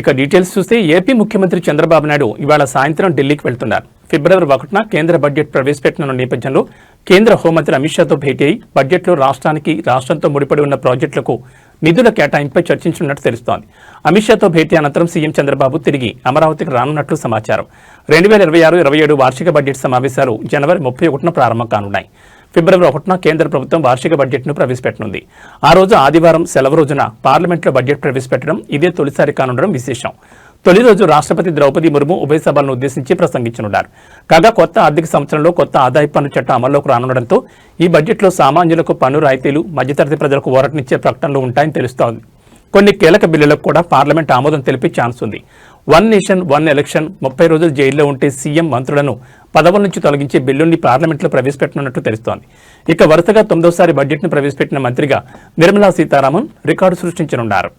ఇక డీటెయిల్స్ చూస్తే ఏపీ ముఖ్యమంత్రి చంద్రబాబు నాయుడు ఇవాళ సాయంత్రం ఢిల్లీకి వెళ్తున్నారు. ఫిబ్రవరి ఒకటిన కేంద్ర బడ్జెట్ ప్రవేశపెట్టనున్న నేపథ్యంలో కేంద్ర హోంమంత్రి అమిత్ షాతో భేటీ అయి బడ్జెట్లో రాష్ట్రానికి రాష్ట్రంతో ముడిపడి ఉన్న ప్రాజెక్టులకు నిధుల కేటాయింపుపై చర్చించనున్నట్టు తెలుస్తోంది. అమిత్ షాతో భేటీ అనంతరం సీఎం చంద్రబాబు తిరిగి అమరావతికి రానున్నట్లు సమాచారం. రెండు వేల ఇరవై ఆరు ఇరవై ఏడు వార్షిక బడ్జెట్ సమావేశాలు జనవరి ముప్పై ఒకటిన ప్రారంభం కానున్నాయి. ఫిబ్రవరి ఒకటిన కేంద్ర ప్రభుత్వం వార్షిక బడ్జెట్ను ప్రవేశపెట్టనుంది. ఆ రోజు ఆదివారం సెలవు రోజున పార్లమెంట్లో బడ్జెట్ ప్రవేశపెట్టడం ఇదే తొలిసారి కానుండడం విశేషం. తొలి రోజు రాష్ట్రపతి ద్రౌపది ముర్ము ఉభయ సభలను ఉద్దేశించి ప్రసంగించనున్నారు. కాగా కొత్త ఆర్థిక సంవత్సరంలో కొత్త ఆదాయ పన్ను చట్టం అమల్లోకి రానుండడంతో ఈ బడ్జెట్లో సామాన్యులకు పన్ను రాయితీలు మధ్యతరగతి ప్రజలకు ఊరటనిచ్చే ప్రకటనలు ఉంటాయని తెలుస్తోంది. కొన్ని కీలక బిల్లులకు కూడా పార్లమెంట్ ఆమోదం తెలిపే ఛాన్స్ ఉంది. వన్ నేషన్ వన్ ఎలక్షన్ ముప్పై రోజులు జైల్లో ఉంటే సీఎం మంత్రులను పదవుల నుంచి తొలగించే బిల్లుని పార్లమెంట్లో ప్రవేశపెట్టనున్నట్టు తెలుస్తోంది. ఇక వరుసగా తొమ్మిదోసారి బడ్జెట్ను ప్రవేశపెట్టిన మంత్రిగా నిర్మలా సీతారామన్ రికార్డు సృష్టించనున్నారు.